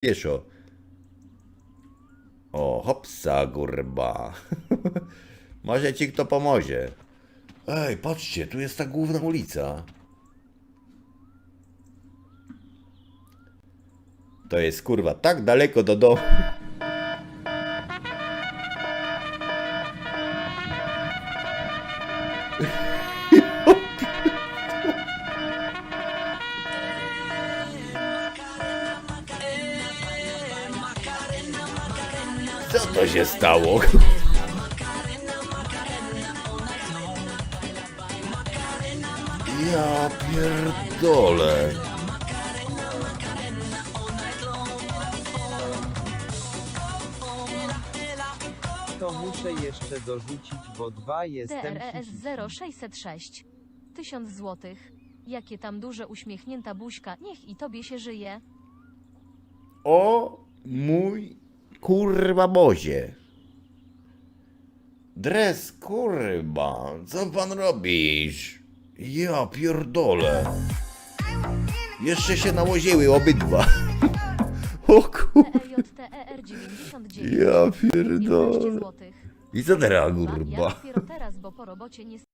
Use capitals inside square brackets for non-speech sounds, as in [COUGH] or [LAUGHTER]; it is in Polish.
pieszo. O, hopsa, gurba. [LAUGHS] Może ci kto pomoże. Ej, patrzcie, tu jest ta główna ulica. To jest kurwa tak daleko do domu. [LAUGHS] Co to się stało? Ja pierdolę. To muszę jeszcze dorzucić, bo dwa jestem TRES hihi. 0606. 1000 złotych. Jakie tam duże uśmiechnięta buźka, niech i tobie się żyje. O mój kurwa Bozie. Dres, kurwa, co pan robisz? Ja pierdolę. Jeszcze się nałożyły obydwa. [LAUGHS] O kur... TEJTER 99. Ja 15 pierdolę. I co teraz, kurwa?